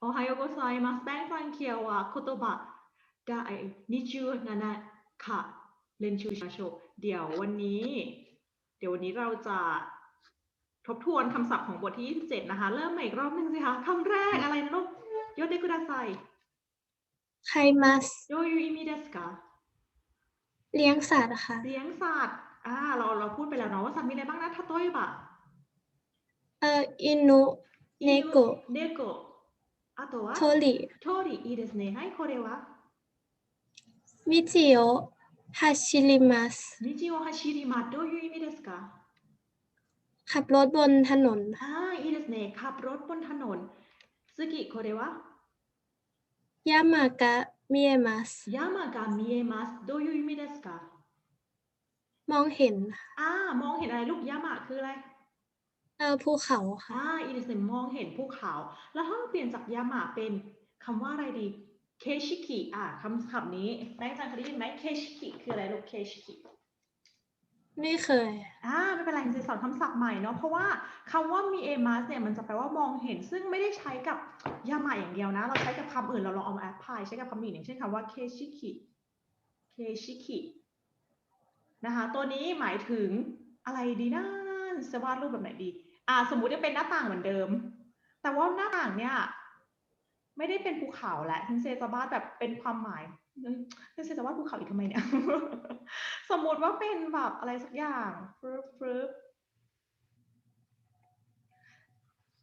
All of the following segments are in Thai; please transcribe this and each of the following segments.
โอไฮโอโกไซมาสแป้งฟันเคียวอะโคโตบะได้นิจูนานะค่ะเรนชูชาโชเดี๋ยววันนี้ เดี๋ยววันนี้เราจะทบทวนคำศัพท์ของบทที่ 27 นะคะ เริ่มใหม่อีกรอบหนึงสิคะคำแรกอะไรนะลูกโยเดกุดาไซไคมัสโยยูอิมิเดสกาเลี้ยงสัตว์ค่ะ เลี้ยงสัตว์อ่าเราเราพูดไปแล้วเนาะว่าสัตว์มีอะไรบ้างนะทาโต้ยบะเอ่ออินุเนโกะเนโกะ あとは โทริ 通りいいですね。はい、これは มิจิโอะฮัชิริมัส 道を走ります。どういう意味ですか ขับรถบนถนน ああ、いいですね。ขับรถบนถนน次、これは ยามากะมิเอมัส 山が見えます。どういう意味ですか มองเห็น อ่ามองเห็นอะไรลูกยามะคืออะไร เอ่อภูเขาค่ะ อ่าอีดิสมองเห็นภูเขา แล้วถ้าเราเปลี่ยนจากยามะเป็นคำว่าอะไรดี เคชิกิอ่าคำศัพท์นี้แบงค์จันเคยได้ยินไหมเคชิกิคืออะไรลูกเคชิกิ ไม่เคย อ่าไม่เป็นไรจะสอนคำศัพท์ใหม่เนาะเพราะว่าคำว่ามีเอมัสเนี่ยมันจะแปลว่ามองเห็น ซึ่งไม่ได้ใช้กับยามาอย่างเดียวนะ เราใช้กับคำอื่นเราลองเอามาแอพพลายใช้กับคำอื่นอย่างเช่นคำว่าเคชิกิเคชิกินะคะตัวนี้หมายถึงอะไรดีนะจะวาดรูปแบบไหนดี อ่าสมมุติจะเป็นหน้าต่างเหมือนเดิม แต่ว่าหน้าต่างเนี่ย ไม่ได้เป็นภูเขาแหละทินเซจะวาดแบบเป็นความหมายทินเซจะวาดภูเขาอีกทำไมเนี่ย สมมุติว่าเป็นแบบอะไรสักอย่างฟรึบฟรึบ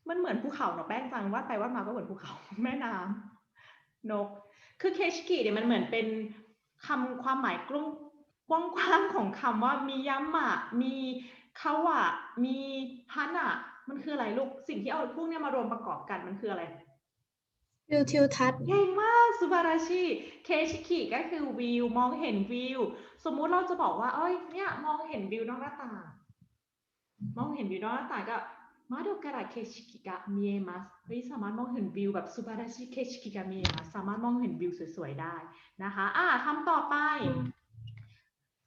มันเหมือนภูเขาเนาะแป้งจังวาดไปวาดมาก็เหมือนภูเขาแม่น้ำนก คือเคชกิเนี่ยมันเหมือนเป็นคำความหมายกว้างกว้างๆของคำว่ามียามะมี คาวะมีฮันะมันคืออะไรลูก สิ่งที่เอาพวกเนี้ยมารวมประกอบกันมันคืออะไรวิวทิวทัศน์เก่งมากสุบาราชิเคชิกิก็คือวิว มองเห็นวิว สมมุติเราจะบอกว่า เอ้ย เนี่ย มองเห็นวิวนอกหน้าต่างมองเห็นวิวนอกหน้าต่างก็มาดูการะเคชิกิกะมีเอมัสเฮ้ยสามารถมองเห็นวิวแบบสุบาราชิเคชิกิกะมีเอมัสสามารถมองเห็นวิวสวยๆได้นะคะ อ่าคำต่อไป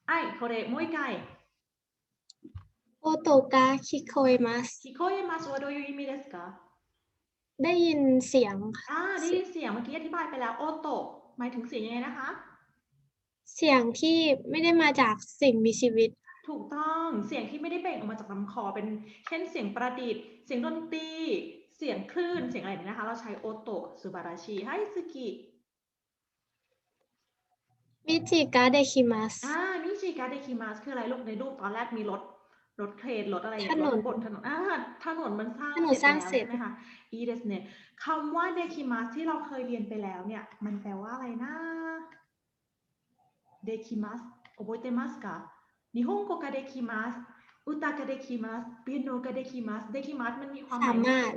ไอ้โคเรมวยไก โอโตกะคิโคเอมัสคิโคเอมัสวาโดยุอิมิเดสกะได้ยินเสียงค่ะอ่าได้ยินเสียงเมื่อกี้อธิบายไปแล้วโอโตะหมายถึงเสียงยังไงนะคะ เสียงที่ไม่ได้มาจากสิ่งมีชีวิต ถูกต้องเสียงที่ไม่ได้เปล่งออกมาจากลำคอเป็น เช่นเสียงประดิษฐ์ เสียงดนตรี เสียงคลื่น เสียงอะไรเนี่ยนะคะ เราใช้โอโตะสุบาราชิให้สกิมิจิกะเดคิมัสอ่ามิจิกาเดคิมัสคืออะไรลูกในรูปตอนแรกมีรถ รถเครนรถอะไรอย่างถนเงี้ยนรถบนถนนอ่าถนนมันสร้างถนนสร้างเสร็จแล้วใช่ไหมคะอีเดสเนี่ยคำว่าเดคิมัสที่เราเคยเรียนไปแล้วเนี่ย มันแปลว่าอะไรนะเดคิมัสโอโบเตมัสกะนิฮงโกกะเดคิมัสอุตากะเดคิมัสเปียโนกะเดคิมัสเดคิมัสมันมีความหสามายมารถ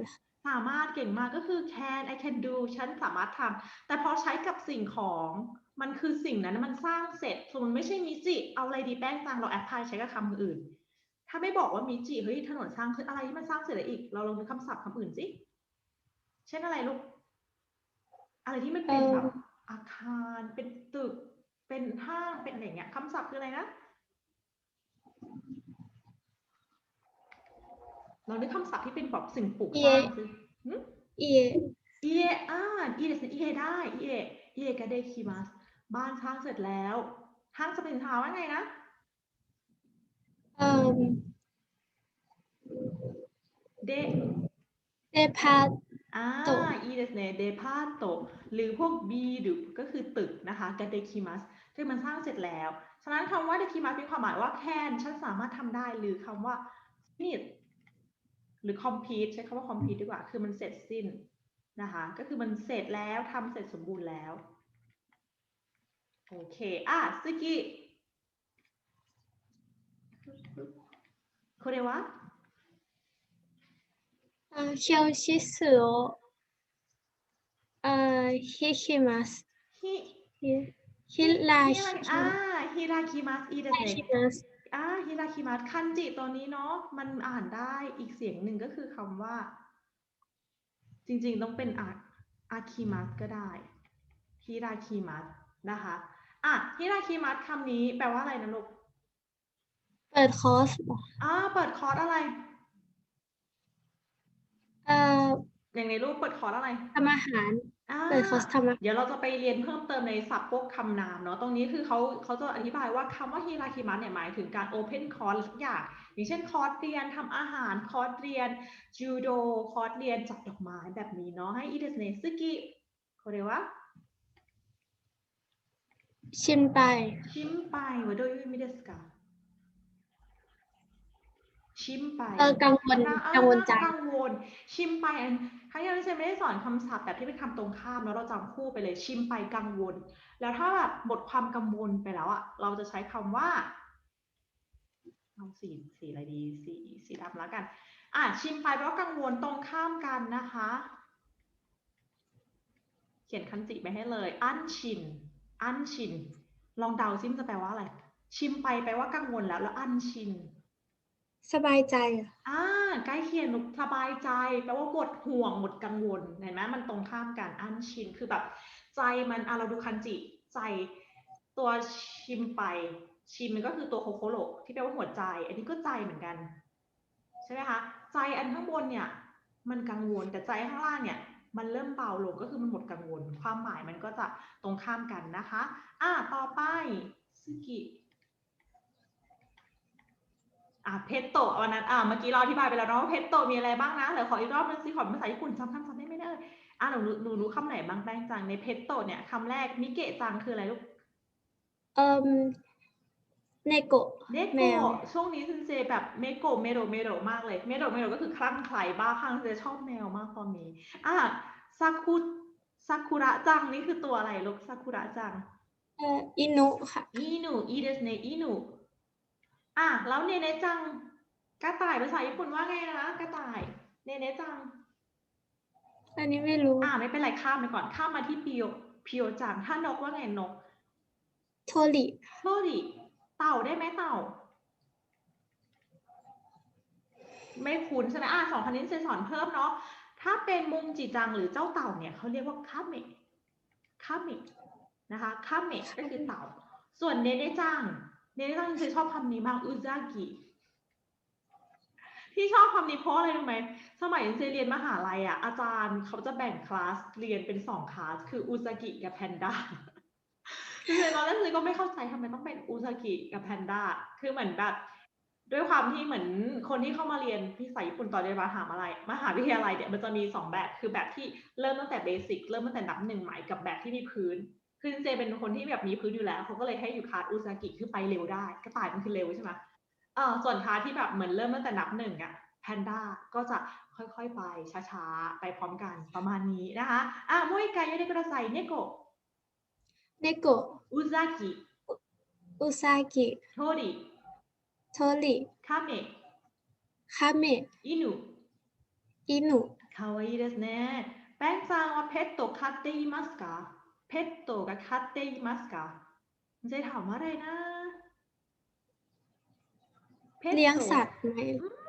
สามารถเก่งมากก็คือ can I can do ฉันสามารถทำแต่พอใช้กับสิ่งของมันคือสิ่งนั้นมันสร้างเสร็จสมมติไม่ใช่มิจิเอาอะไรดีแป้งจังเราแอพพลายใช้กับคำอื่น ถ้าไม่บอกว่ามิจิเฮ้ยถนนสร้างคืออะไรที่มันสร้างเสร็จแล้วอีก เราลองนึกคำศัพท์คำอื่นสิเช่นอะไรลูกอะไรที่มันเป็นเอ่อแบบอาคารเป็นตึก เป็นห้างเป็นอะไรอย่างเงี้ยคำศัพท์คืออะไรนะเรานึกคำศัพท์ที่เป็นแบบสิ่งปลูกสร้างสิหึเอเออ่าเอเดสเอได้เอเอกาเดคิมัสบ้านสร้างเสร็จแล้วห้างสรรพสินค้าว่าไงนะเอ่อ เด เดพา อ่า โต อีเดสเนเดพาโตหรือพวกบีดุก็คือตึกนะคะกาเดคิมัสที่มันสร้างเสร็จแล้ว ฉะนั้นคำว่าเดคิมัสมีความหมายว่าแคนฉันสามารถทำได้ หรือคำว่า finish หรือ complete ใช้คำว่า complete ดีกว่า คือมันเสร็จสิ้นนะคะ ก็คือมันเสร็จแล้วทำเสร็จสมบูรณ์แล้ว โอเค อ่ะสกิこれは เ อ่อเคียวชิสึโอะเอ่อฮิคิมัสฮิฮิราฮิชิราอ่าฮิราคิมัสอีเดสฮิเนคิมัสอ่าฮิราคิมัสคันจิตัวนี้เนาะมันอ่านได้อีกเสียงหนึ่งก็คือคำว่า จริงๆต้องเป็นอาอาคิมัสก็ได้ฮิราคิมัสนะคะอะฮิราคิมัสคำนี้แปลว่าอะไรนะลูก เปิดคอร์สเหรออ่าเปิดคอร์สอะไร เอ่อ อย่างในรูปเปิดคอร์สอะไรทำอาหาร อ่าเปิดคอร์สทำอาหาร เดี๋ยวเราจะไปเรียนเพิ่มเติมในศัพท์พวกคำนามเนาะ ตรงนี้คือเขาเขาจะอธิบายว่าคำว่าฮิราคิมัสเนี่ยหมายถึงการ open course ทุกอย่าง อย่างเช่นคอร์สเรียนทำอาหารคอร์สเรียนจูโดคอร์สเรียนจัดดอกไม้แบบนี้เนาะ ให้อีเดสเนสกิโคเรวะชิมไป ชิมไปวะโดยุมิเดสกา ชิมไปเออกังวลอ่ากังวลใจกังวลชิมไปอันครั้งที่แล้วเจนไม่ได้สอนคำศัพท์แบบที่เป็นคำตรงข้ามแล้วเราจำคู่ไปเลยชิมไปกังวล แล้วถ้าแบบหมดความกังวลไปแล้วอะเราจะใช้คำว่าเอาสีสีอะไรดีสีสีดำแล้วกัน อะชิมไปแปลว่ากังวลตรงข้ามกันนะคะ เขียนคันจิไปให้เลย อันชิน อันชิน ลองเดาซิมนจะแปลว่าอะไร ชิมไปแปลว่ากังวลแล้วแล้วอันชิน สบายใจอะ อ่าใกล้เคียงนุกสบายใจแปลว่าหมดห่วงหมดกังวลเห็นไหมมันตรงข้ามกันอันชินคือแบบ ใจมันอะเราดูคันจิ ใจตัวชิมไป ชิมมันก็คือตัวโคโคโรที่แปลว่าหัวใจ อันนี้ก็ใจเหมือนกัน ใช่ไหมคะใจอันข้างบนเนี่ย มันกังวลแต่ใจข้างล่างเนี่ย มันเริ่มเบาลงก็คือมันหมดกังวล ความหมายมันก็จะตรงข้ามกันนะคะ อ่าต่อไปสกิ อะเพชโตะวันนั้นอะเมื่อกี้เราอธิบายไปแล้วเนาะว่าเพชโตะมีอะไรบ้างนะเดี๋ยวขออีกรอบนึงสิขอเป็นภาษาญี่ปุ่นจำคำศัพท์ได้ไหมเนยอะหนูรู้หนูรู้คำไหนบ้างแป้งจังในเพชโตะเนี่ยคำแรกมิเกะจังคืออะไรลูกเอ่มเนโกะเนแมว โกะช่วงนี้ซินเจแบบเมโกะเมโรเมโรมากเลยเมโรเมโรก็คือคลั่งไคล้บ้าคลั่งเจชอบแมวมากตอนนี้อะซากุซากุระจังนี่คือตัวอะไรลูกซากุระจัง เอ่ออินุค่ะ อีหนูอีเดสเนอีหนู อะแล้วเนเนจังกระต่ายภาษาญี่ปุ่นว่าไงนะกระต่ายเนเนจัง อันนี้ไม่รู้ อ่าไม่เป็นไรข้ามไปก่อนข้ามมาที่พิโอพิโอจังถ้านกว่าไงนกโทริโทริเต่าได้ไหมเต่า ไม่คุ้นใช่ไหมอะสองคณิตเซนสอนเพิ่มเนาะถ้าเป็นมุงจิจังหรือเจ้าเต่าเนี่ยเขาเรียกว่าคาเมะคาเมะนะคะคาเมะก็คือเต่า ส่วนเนเนจัง เนเนจังจะชอบคำนี้มากอุซากิที่ชอบคำนี้เพราะอะไรรู้ไหม สมัยเซเรียนมหาลัยอะ อาจารย์เขาจะแบ่งคลาสเรียนเป็นสองคลาส คืออุซากิกับแพนด้าคือตอนแรกเลยก็ไม่เข้าใจทำไมต้องเป็นอุซากิกับแพนด้า คือเหมือนแบบด้วยความที่เหมือนคนที่เข้ามาเรียนภาษาญี่ปุ่นตอนเรียนมหาลัยมหาวิทยาลัยเนี่ยมันจะมีสองแบบ คือแบบที่เริ่มตั้งแต่เบสิกเริ่มตั้งแต่นับหนึ่งใหม่กับแบบที่มีพื้น คือเจเป็นคนที่แบบมีพื้นอยู่แล้วเขาก็เลยให้อยู่คลาสอุซากิคือไปเร็วได้กระต่ายมันคือเร็วใช่ไหมเออส่วนคลาสที่แบบเหมือนเริ่มตั้งแต่นับหนึ่งอะแพนด้าก็จะค่อยๆไปช้าๆไปพร้อมกันประมาณนี้นะคะอ่ะมวยกายโยเดกุระไซเนโกะ เนโกะ อุซากิ อุซากิ โทริ โทริ คาเมะ คาเมะ อินุ อินุ かわいいですね。ベンさんはペット飼っていますか ペットが飼っていますかเจถามว่าอะไรนะペット เลี้ยงสัตว์ไหม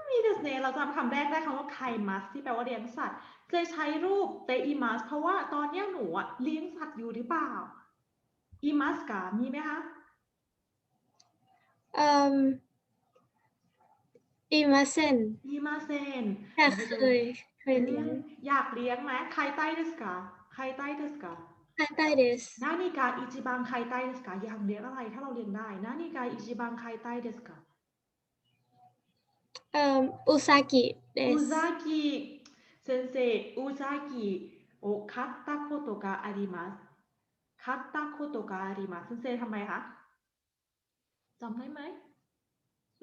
มีเดสเนเราจำคำแรกได้คำว่าไคมัสที่แปลว่าเลี้ยงสัตว์เจใช้รูปเตอีมัสเพราะว่าตอนเนี้ยหนูอะเลี้ยงสัตว์อยู่หรือเปล่าอีมัสกามีไหมคะ เอ่มอิมาเซน อีมาเซน แต่เคยเคยเลี้ยง อยากเลี้ยงไหมใครใต้เดสกาใครใต้เดสกา ไคไตเดส 何が一番飼いたいですかอยากเลี้ยงอะไรถ้าเราเลี้ยงได้何が一番飼いたいですか เอ่มอุซากิเด ウ ส ザギ先生ウザギを飼ったことがあります飼ったことがあります先生ทำไมคะจำได้ไหม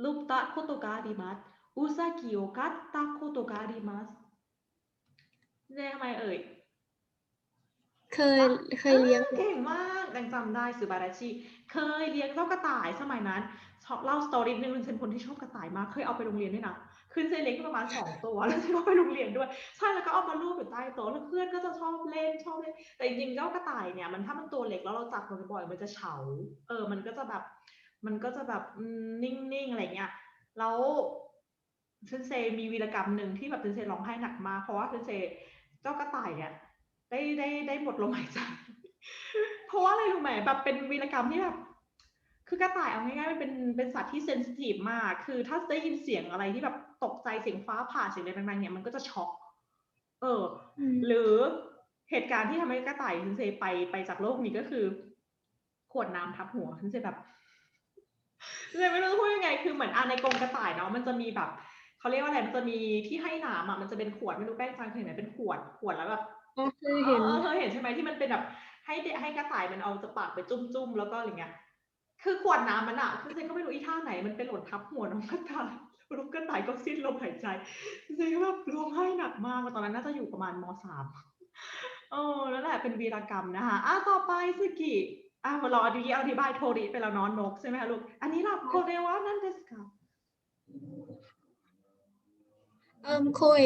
ลูกตะโคโตกาอาริมัสอุซากิโอกัตตะโคโตกาอาริมัสเรียกทำไมเอ่ย เคยเคยเลี้ยง เก่งมากยังจำได้สืบาราชิ เคยเลี้ยงเจ้ากระต่ายสมัยนั้นชอบเล่าสตอรี่นึงเป็นคนที่ชอบกระต่ายมาก เคยเอาไปโรงเรียนด้วยนะคือเซเลี้ยงประมาณสองตัว แล้วเซก็ไปโรงเรียนด้วย ใช่ แล้วก็เอามาลูบอยู่ใต้โต๊ะแล้วเพื่อนก็จะชอบเล่นชอบเล่น แต่จริงๆเจ้ากระต่ายเนี่ยมันถ้ามันตัวเล็กแล้วเราจับมันบ่อยๆมันจะเฉา เออ มันก็จะแบบ มันก็จะแบบอืมนิ่งๆอะไรเงี้ย แล้วเซนเซมีวีรกรรมหนึ่งที่แบบเซนเซร้องไห้หนักมากเพราะว่าเซนเซเจ้ากระต่ายเนี่ย ได้ได้ได้หมดลมหายใจเพราะว่าอะไรรู้ไหมแบบเป็นวีรกรรมที่แบบคือกระต่ายเอาง่ายๆมันเป็นเป็นสัตว์ที่เซนซิทีฟมาก คือถ้าได้ยินเสียงอะไรที่แบบตกใจเสียงฟ้าผ่าเสียงอะไรดังๆเนี่ยมันก็จะช็อก เอออืมหรือเหตุการณ์ที่ทำให้กระต่ายซินเซไปไปจากโลกนี้ก็คือ ขวดน้ำทับหัวซินเซแบบซินเซไม่รู้จะพูดยังไง คือเหมือนอะในกรงกระต่ายเนาะมันจะมีแบบเขาเรียกว่าอะไรมันจะมีที่ให้น้ำอะมันจะเป็นขวดไม่รู้แป้งฟังเคยเห็นไหมเป็นขวดขวดแล้วแบบ อ๋อเคยเห็นเออเธอเห็นใช่ไหมที่มันเป็นแบบให้เด็กให้กระต่ายมันเอาจะปากไปจุ่มๆแล้วก็อะไรเงี้ย คือขวดน้ำมันอะคือเซนก็ไม่รู้อีท่าไหนมันเป็นหล่นทับหัวน้องกระต่ายน้องกระต่ายก็สิ้นลมหายใจเซนก็แบบร้องไห้หนักมากตอนนั้นน่าจะอยู่ประมาณมสามโอ้นั่นแหละเป็นวีรกรรมนะคะอะต่อไปสกิอะเราอธิบายอธิบายโทริไปแล้วเนอนนกใช่ไหมคะลูก อันนี้ล่ะโคเรวะนั่นเดสกาเอิมโคย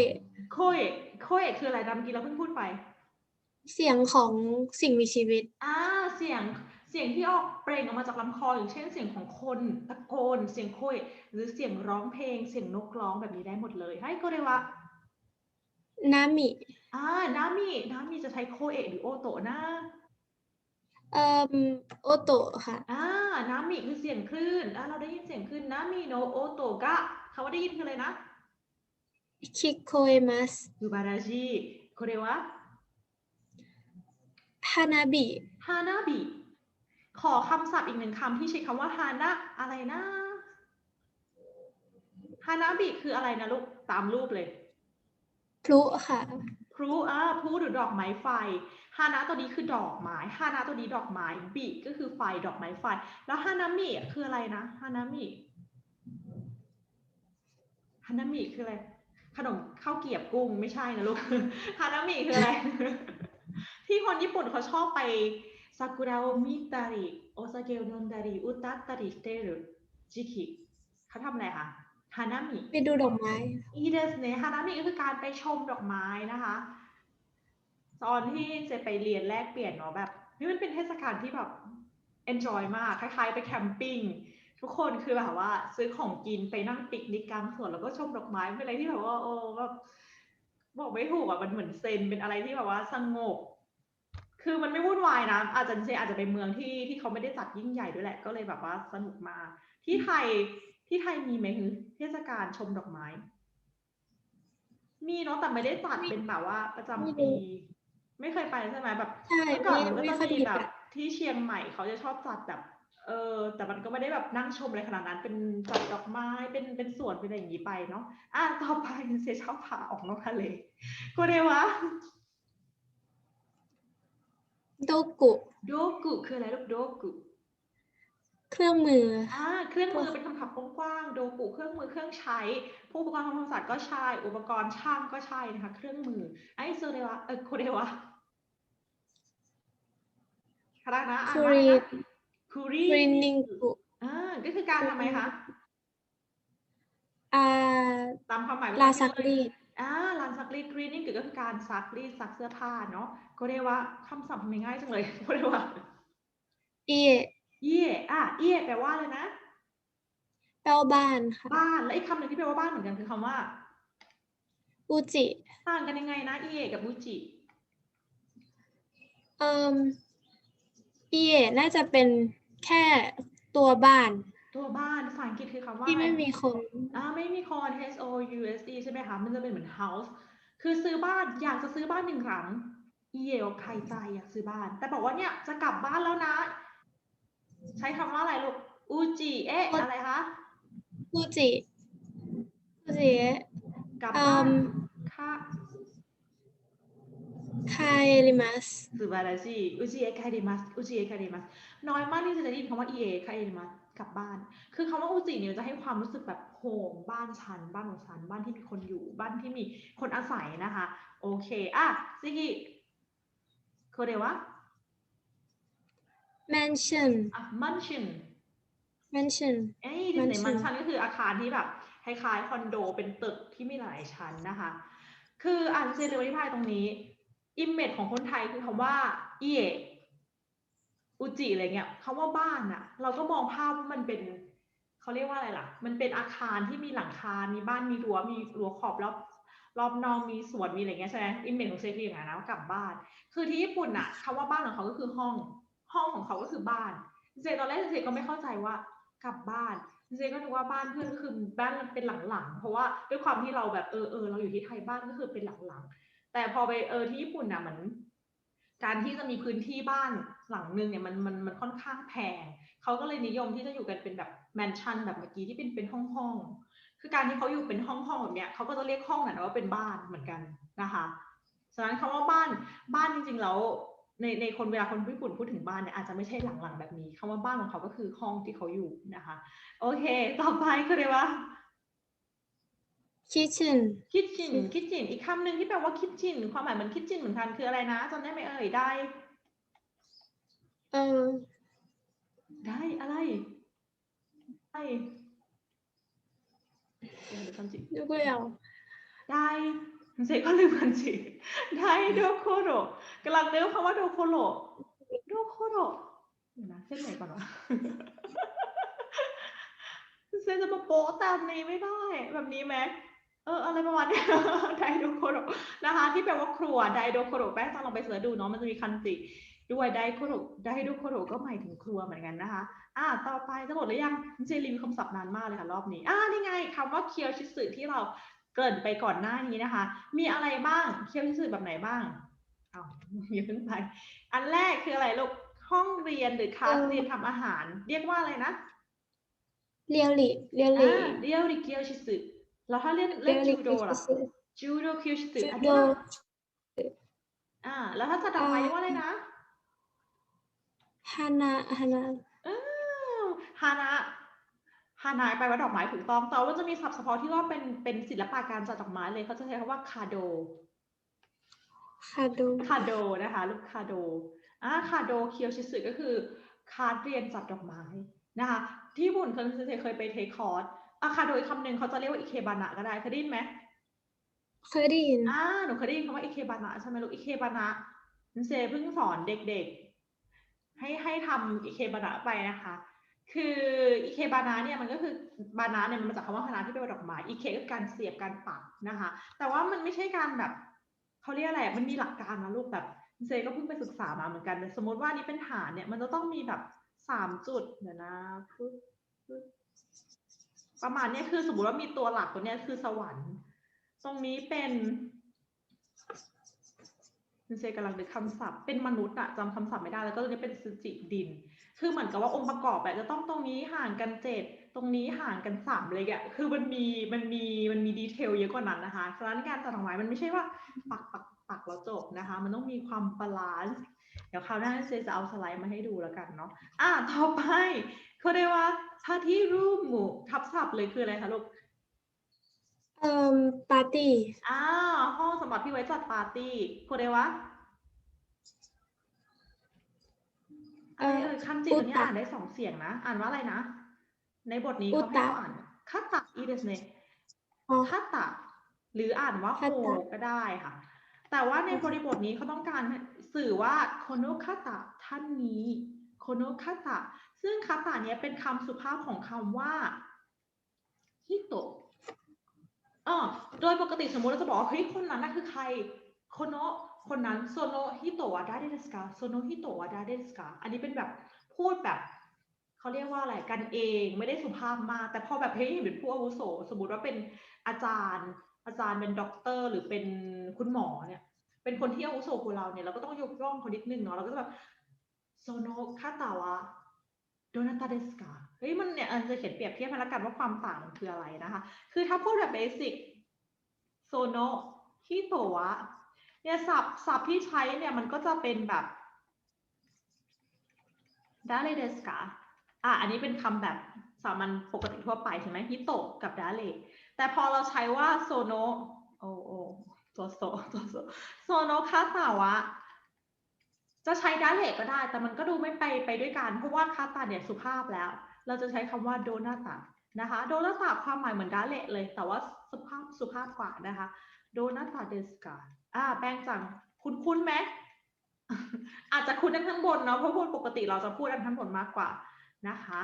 โคเอะโคเอะคืออะไรนะเมื่อกี้เราเพิ่งพูดไป เสียงของสิ่งมีชีวิต อ่าเสียงเสียงที่ออกเปล่งออกมาจากลำคออย่างเช่นเสียงของคนตะโกนเสียงโคยหรือเสียงร้องเพลง เสียงนกร้องแบบนี้ได้หมดเลยให้โกเรวะนามิอ่านามินามิจะใช้โคเอะหรือโอโตะนะ เอ่มโอโตะค่ะ อ่านามิคือเสียงคลื่นอ่าเราได้ยินเสียงคลื่นนามิโนโอโตะกะคำว่าได้ยินคืออะไรนะ คิโคเอมัสซูบาราจิโคเรวะฮานาบิฮานาบิขอคำศัพท์อีกหนึ่งคำที่ใช้คำว่าฮานะอะไรนะฮานาบิคืออะไรนะลูก ตามรูปเลย พลุค่ะ พลุอ่าพลุหรือดอกไม้ไฟ ฮานะตัวนี้คือดอกไม้ ฮานะตัวนี้ดอกไม้ บิก็คือไฟดอกไม้ไฟ แล้วฮานามิคืออะไรนะ ฮานามิ ฮานามิคืออะไร ขนมข้าวเกรียบกุ้งไม่ใช่นะลูกฮานามิคืออะไร ที่คนญี่ปุ่นเขาชอบไปซากุระโอมิตาริโอซาเกะนนดาริอุตัตตาริเตรุจิคิเขาทำอะไรคะฮานามิไปดูดอกไม้อีเดสเนฮานามิก็คือการไปชมดอกไม้นะคะ ตอนที่เจะไปเรียนแลกเปลี่ยนเนาะแบบนี่มันเป็นเทศกาลที่แบบ enjoy มาก คล้ายๆ ไปแคมปิ้ง ทุกคนคือแบบว่า ซื้อของกินไปนั่งปิกนิกกลางสวนแล้วก็ชมดอกไม้เป็นอะไรที่แบบว่า โอ้แบบบอกไม่ถูกอะมันเหมือนเซนเป็นอะไรที่แบบว่าสงบ คือมันไม่วุ่นวายนะอาจจะเจอาจจะเป็นเมืองที่ที่เขาไม่ได้จัดยิ่งใหญ่ด้วยแหละก็เลยแบบว่าสนุกมากที่ไทยที่ไทยมีไหมคือเทศกาลชมดอกไม้ มีเนาะแต่ไม่ได้จัดเป็นแบบว่าประจำไม่ปีรู้ไม่เคยไปใช่ไหมแบบใช่เมื่อก่อนไม่มันก็ไม่จะค่อยมีดีแบบอะที่เชียงใหม่เขาจะชอบจัดแบบ เออแต่มันก็ไม่ได้แบบนั่งชมอะไรขนาดนั้น เป็นจัดดอกไม้เป็นเป็นสวนเป็นอะไรอย่างนี้ไปเนาะอะต่อไปเซชอบพาออกนอกทะเลก็เรียกว่าโดกุโดกุคืออะไรลูกโดกุเครื่องมืออ่าเครื่องมือเป็นคำศัพท์กว้างๆโดกุเครื่องมือเครื่องใช้ ผู้อุปกรณ์ทำความสะอาดก็ใช่อุปกรณ์ช่างก็ใช่นะคะ เครื่องมือไอโซเรวะเออโคเรวะคารานะอ่านคูว่าอะไรรีนะ คูรีกรีนิงกุอ่าก็คือการทำไมคะอ่าตามความหมายลาซักรีดอ่าลานซักรีดกรีนนิ่งก็คือการซักรีดซักเสื้อผ้าเนาะก็เรียกว่าคำศัพท์ทำไมง่ายจังเลยก็เรียกว่าเอเย่อะเย่แปลว่าเลยนะ แปลว่าบ้านค่ะ บ้านและอีกคำหนึ่งที่แปลว่าบ้านเหมือนกันคือคำว่าอุจิต่างกันยังไงนะเย่กับบูจิเอ่มเอน่าจะเป็น แค่ตัวบ้าน ตัวบ้านภาษาอังกฤษคือคำว่าที่ไม่อะไรมีคน อ่าไม่มีคอน H O U S E ใช่ไหมคะ มันจะเป็นเหมือน house คือซื้อบ้านอยากจะซื้อบ้านหนึ่งหลังเย่ใครใจอยากซื้อบ้าน แต่บอกว่าเนี่ยจะกลับบ้านแล้วนะ ใช้คำว่าอะไรลูกอูจิเอ๊ะอะไรคะอุจิอุจิกลับเอ่บ้านมค่ะคายริมัสสุบาราชิอุจิเอะคาเดมัสอุจิเอะคาเดมัส น้อยมากที่จะได้ยินคำว่าเอะคาเดมัสกลับบ้าน คือคำว่าอุจิเนี่ยจะให้ความรู้สึกแบบโฮมบ้านฉัน บ้านของฉัน บ้านที่มีคนอยู่ บ้านที่มีคนอาศัยนะคะ โอเค อะซิกิโคเดวะแมนชั่นอะมันชินแมนชั่นเอ้ยที่ไหน mansion มันชันก็คืออาคารที่แบบคล้ายๆคอนโดเป็นตึกที่มีหลายชั้นนะคะ คืออ่านเซนเดอร์ที่พายตรงนี้ อิมเมจของคนไทยคือคำว่าเอีย อุจิอะไรเงี้ยคำว่าบ้านอะเราก็มองภาพว่ามันเป็นเขาเรียกว่าอะไรล่ะ มันเป็นอาคารที่มีหลังคา มีบ้านมีรั้วมีรั้วขอบรอบรอบนอกมีสวนมีอะไรเงี้ยใช่ไหมอิมเมจของเซฟคือย่างนั้นะว่ากลับบ้าน คือที่ญี่ปุ่นอะคำว่าบ้านของเขาก็คือห้อง ห้องของเขาก็คือบ้านเจตอนแรกเจก็ไม่เข้าใจว่ากลับบ้านเจก็นึกว่าบ้านเพื่อนก็คือบ้านมันเป็นหลังๆ เพราะว่าด้วยความที่เราแบบเออเออเราอยู่ที่ไทยบ้านก็คือเป็นหลังๆ แต่พอไปเออที่ญี่ปุ่นน่ะเหมือน การที่จะมีพื้นที่บ้านหลังนึงเนี่ยมันมันมันค่อนข้างแพงเขาก็เลยนิยมที่จะอยู่กันเป็นแบบแมนชั่นแบบเมื่อกี้ที่เป็นเป็นห้องห้องคือการที่เขาอยู่เป็นห้องห้องแบบเนี้ยเขาก็จะเรียกห้องนั้นว่าเป็นบ้านเหมือนกันนะคะฉะนั้นคำว่าบ้านบ้านจริงๆแล้วในในคนเวลาคนญี่ปุ่นพูดถึงบ้านเนี่ยอาจจะไม่ใช่หลังๆแบบนี้คำว่าบ้านของเขาก็คือห้องที่เขาอยู่นะคะ โอเค ต่อไปคืออะไรวะ คิชชินคิชชินคิชชินอีกคำหนึ่งที่แปลว่าคิชชินความหมายเหมือนคิชชินเหมือนกันคืออะไรนะจนได้ไหมเอ่ย ได้ เออได้อะไรได้เดี๋ำจิดูก็เยวได้เจก็ลืมมันจิได้โดโคโรกำลังเนึกคำว่าโดโคโรโดโคโรเดี๋ยวนะเส้นไหนก่อนวะเซนจะมาโป๊ตามนี้ไม่ได้ แบบนี้ไหม เอออะไรประมาณเนี้ยไดโดโคโรนะคะ ที่แปลว่าครัวไดโดโคโรแป้งต้องลองไปเสิร์ชดูเนาะมันจะมีคันจิด้วยไดโคโรไดโดโคโรก็หมายถึงครัวเหมือนกันนะคะ อ่า ต่อไปจะหมดหรือยังเจรีวิวคำศัพท์นานมากเลยค่ะ รอบนี้ อ่านี่ไงคำว่าเคียวชิสึที่เราเกริ่นไปก่อนหน้านี้นะคะ มีอะไรบ้างเคียวชิสึแบบไหนบ้างเอาอย่าเพิ่งไป อันแรกคืออะไรลูกห้องเรียนหรือคลาสเออเรียนทำอาหาร เรียกว่าอะไรนะเรียวหลีเรียวหลีอ่าเรียวริเคียวชิสึ แล้วถ้าเรียนเล่นเรีจูยวหลีโดล่ะคิชิจูโดเคียวชิสึจูอันโดนี้ล่ะอ่า แล้วถ้าจะดอกไม้เรียกว่าอะไรนะฮานาฮานาอ้าวฮานะฮานะแปลว่าดอกไม้ถูกต้อง แต่ว่าจะมีศัพท์เฉพาะที่ว่าเป็นเป็นศิลปะการจัดดอกไม้เลยเขาจะใช้คำว่าคาโดคาโดคาโดนะคะลูกคาโดอ่าคาโดเคียวชิสึก็คือคาร์ดเรียนจัดดอกไม้นะคะ ที่ญี่ปุ่นเคยเคยไปเทคคอร์ส อาคาโดอีกคำหนึ่งเขาจะเรียกว่าอิเคบานะก็ได้เคยได้ยินไหมเคยได้ยินอ่าหนูเคยได้ยินคำว่าอิเคบานะใช่ไหมลูกอิเคบานะนันเซเพิ่งสอนเด็กๆ ให้ให้ทำอิเคบานะไปนะคะ คืออิเคบานะเนี่ยมันก็คือบานะเนี่ยมันมาจากคำว่าฮานะที่แปลว่าดอกไม้อิเคก็คือการเสียบการปักนะคะ แต่ว่ามันไม่ใช่การแบบเขาเรียกอะไรมันมีหลักการนะลูกแบบเซก็เพิ่งไปศึกษามาเหมือนกันแต่สมมติว่านี่เป็นฐานเนี่ยมันจะต้องมีแบบสามจุดเดี๋ยวนะปึ๊บปึ๊บ ประมาณนี้คือสมมติว่ามีตัวหลักตัวเนี้ยคือสวรรค์ ตรงนี้เป็นเซกำลังนึกคำศัพท์เป็นมนุษย์อะจำคำศัพท์ไม่ได้แล้วก็ตรงนี้เป็นสุจิดิน คือเหมือนกับว่าองค์ประกอบแบบจะต้องตรงนี้ห่างกันเจ็ดตรงนี้ห่างกันสามเลยอะคือมันมีมันมีมันมีดีเทลเยอะกว่านั้นนะคะฉะนั้นการจัดดอกไม้มันไม่ใช่ว่าปักปักปักแล้วจบนะคะ มันต้องมีความบาลานซ์เดี๋ยวคราวหน้าเซจะเอาสไลด์มาให้ดูแล้วกันเนาะอะต่อไป เขาเรียกว่าถ้าที่รูปหมู่ทับศัพท์เลยคืออะไรคะลูกเอ่อปาร์ตี้อ่าห้องสำหรับที่ไว้จัดปาร์ตี้โคเรวะเอ่อะไรอเอ่ยคันจิอุตัวนี้ตะอ่านได้สองเสียงนะ อ่านว่าอะไรนะ ในบทนี้อุเขาให้ตะเราอ่านคาตะอีเดสเนอ๋อคาตะหรืออ่านว่าโฮคาตะก็ได้ค่ะ แต่ว่าในบริบทนี้เขาต้องการสื่อว่าโคโนคาตะท่านนี้โคโนคาตะ ซึ่งคาตะเนี้ยเป็นคำสุภาพของคำว่าฮิโตะเออโดยปกติสมมติเราจะบอกว่าเฮ้ยคนนั้นน่ะคือใครโคโนะคนนั้นโซโนฮิโตะดาเดสกาโซโนฮิโตะดาเดสกาอันนี้เป็นแบบพูดแบบเขาเรียกว่าอะไรกันเองไม่ได้สุภาพมาก แต่พอแบบเฮ้ยเห็นเป็นผู้อาวุโส สมมติว่าเป็นอาจารย์ อาจารย์เป็นด็อกเตอร์ หรือเป็นคุณหมอเนี่ย เป็นคนที่อาวุโสกว่าเราเนี่ยเราก็ต้องยกย่องเขานิดนึงเนาะเราก็จะแบบโซโนคาตาวะ โดนาตาเดสกาเฮ้ยมันเนี่ยเออจะเขียนเปรียบเทียบให้แล้วกันว่าความต่างมันคืออะไรนะคะ คือถ้าพูดแบบเบสิกโซโนฮิโตวะเนี่ยศัพท์ศัพท์ที่ใช้เนี่ยมันก็จะเป็นแบบดาเลเดสกาอะอันนี้เป็นคำแบบสามัญปกติทั่วไปใช่ไหมฮิโตะกับดาเลแต่พอเราใช้ว่าโซโนโอโอตัวโซตัวโซโซโนคาตาวะ จะใช้ดาเลก็ได้ แต่มันก็ดูไม่ไปไปด้วยกัน เพราะว่าคาตาเนี่ยสุภาพแล้ว เราจะใช้คำว่าโดนาตะนะคะโดนาตะความหมายเหมือนดาเลเลย แต่ว่าสุภาพสุภาพกว่านะคะโดนาตาเดสกาอ่าแป้งจังคุ้นคุ้นๆไหมอาจจะคุ้นอันข้างบนเนาะเพราะพูดปกติเราจะพูดอันข้งบนมากกว่านะคะ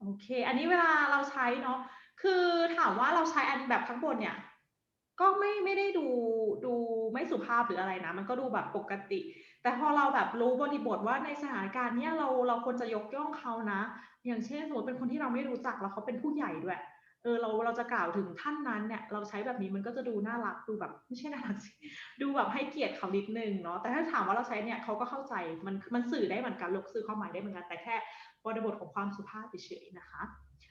โอเค อันนี้เวลาเราใช้เนาะคือถามว่าเราใช้อันแบบข้างบนเนี่ย ก็ไม่ไม่ได้ดูดูไม่สุภาพหรืออะไรนะ มันก็ดูแบบปกติ แต่พอเราแบบรู้บริบทว่าในสถานการณ์เนี้ยเราเราควรจะยกย่องเขานะ อย่างเช่นสมมติเป็นคนที่เราไม่รู้จักแล้วเขาเป็นผู้ใหญ่ด้วยเออเราเราจะกล่าวถึงท่านนั้นเนี่ยเราใช้แบบนี้มันก็จะดูน่ารักดูแบบไม่ใช่น่ารักสิดูแบบให้เกียรติเขานิดนึงเนาะแต่ถ้าถามว่าเราใช้เนี่ยเขาก็เข้าใจมันมันสื่อได้เหมือนกันลกสื่อความหมายได้เหมือนกันแต่แค่บริบทของความสุภาพเฉยๆนะคะ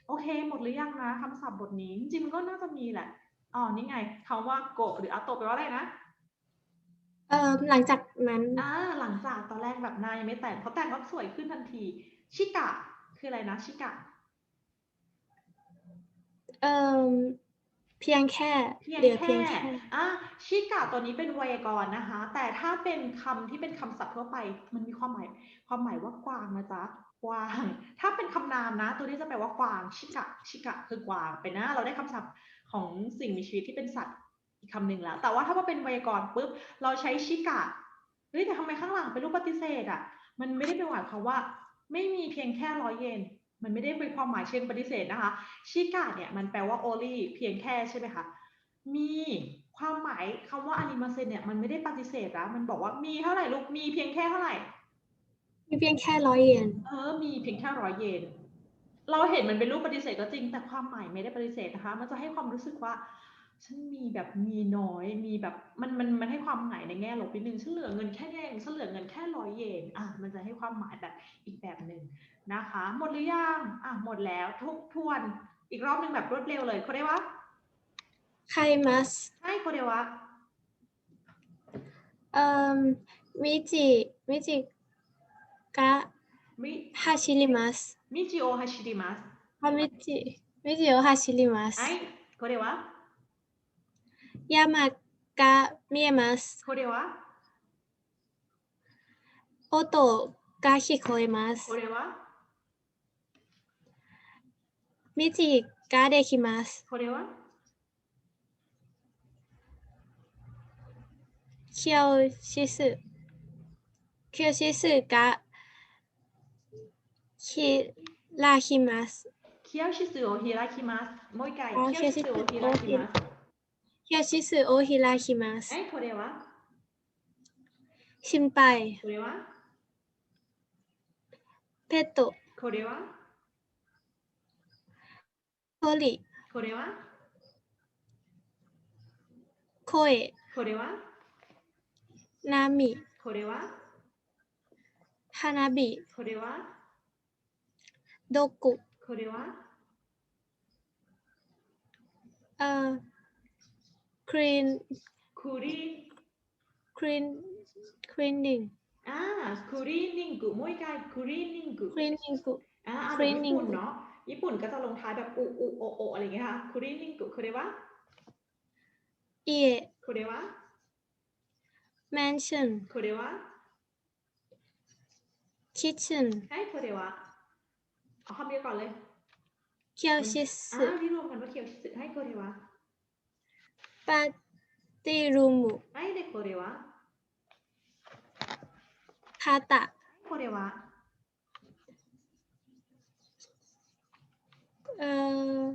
โอเค หมดหรือยังนะคำศัพท์บทนี้จริงๆมันก็น่าจะมีแหละอ๋อนี่ไงคำว่าโกะหรืออาโตแปลว่าอะไรนะ เอ่อหลังจากนั้น อ่าหลังจากตอนแรกแบบหน้ายังไม่แต่งเขาแต่งก็สวยขึ้นทันที ชิกะ คืออะไรนะชิกะ เอ่อเพียงแค่เพียงหรือแค่เพียงแค่ อะชิกะตัวนี้เป็นไวยากรณ์นะคะ แต่ถ้าเป็นคำที่เป็นคำศัพท์ทั่วไป มันมีความหมาย ความหมายว่ากวางนะจ๊ะ กวาง ถ้าเป็นคำนามนะ ตัวนี้จะแปลว่ากวาง ชิกะ ชิกะ คือกวาง ไปนะ เราได้คำศัพท์ของสิ่งมีชีวิตที่เป็นสัตว์อีก คำหนึ่งแล้ว แต่ว่าถ้าว่าเป็นไวยากรณ์ปุ๊บ เราใช้ชิกะ เฮ้ยแต่ทำไมข้างหลังเป็นรูปปฏิเสธอะ มันไม่ได้เป็นหมายความว่า ไม่มีเพียงแค่ร้อยเยน มันไม่ได้เป็นความหมายเชิงปฏิเสธนะคะ ชิกะเนี่ยมันแปลว่า only เพียงแค่ใช่ไหมคะ มีความหมายคำว่าอนิมาเซนเนี่ยมันไม่ได้ปฏิเสธนะมันบอกว่ามีเท่าไหร่ลูก มีเพียงแค่เท่าไหร่ มีเพียงแค่ร้อยเยน เออ มีเพียงแค่ร้อยเยน เราเห็นมันเป็นรูปปฏิเสธก็จริง แต่ความหมายไม่ได้ปฏิเสธนะคะ มันจะให้ความรู้สึกว่า ฉันมีแบบมีน้อยมีแบบมันมันมันให้ความหมายในแง่ลบนิดนึงฉันเหลือเงินแค่แดงฉันเหลือเงินแค่ร้อยเยนอะมันจะให้ความหมายแบบอีกแบบหนึ่งนะคะ หมดหรือยังอะหมดแล้วทุกทวนอีกรอบหนึ่งแบบรวดเร็วเลยเขาได้ว่าใครมัสใช่เขาได้ว่าเอ่อมิจิมิจิกะมิฮาชิริมัสมิจิโอฮาชิริมัสมิจิมิจิโอฮาชิริมัสไอเขาได้ว่า 山が見えます。これは？音が聞こえます。これは？道ができます。これは？教室。教室が開きます。教室を開きます。もう一回、あ教室を開きます。教室を開きますはい、これは心配これはペットこれは鳥これは声これは波これは花火これはどここれはあ ครีนคูรีครีนครีนนิ่งอ่าคูรีนิ่งกุมวยกายคูรีนิ่งกุครีนนิ่งกุอ่าคลีนนิ่งเนาะญี่ปุ่นก็จะลงท้ายแบบอูอูโอโออะไรอย่างเงี้ยค่ะคูรีนิ่งกุคุเรวะเอคุเรวา mansion คุเรวะ kitchen ให้คุเรวะเอาคำเดียวก่อนเลยเคียวชิสอ่าที่รวมกันว่าเคียวชิสให้คเรวะ パティルムはいでこれは旗これはเอ่อ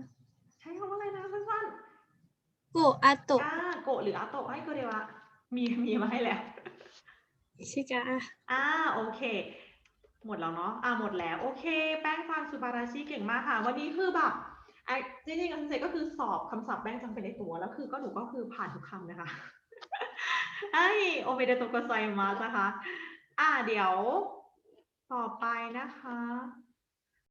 ใช้คำว่าอะไรนะสั้นโกะอาโตะโกะหรืออาโตะให้ก็เรียกว่ามีมีมาให้แล้ว ชิกาอ่าโอเค หมดแล้วเนาะอ่าหมดแล้ว โอเค แป้งฟางสุบาราชิเก่งมากค่ะ วันนี้คือแบบ จริงๆอันเซก็คือสอบคำศัพท์แป้งจำเป็นในตัว แล้วคือก็หนูก็คือผ่านทุกคำนะคะไอโอเมเดโตโกไซมาสนะคะ อ่าเดี๋ยวต่อไปนะคะ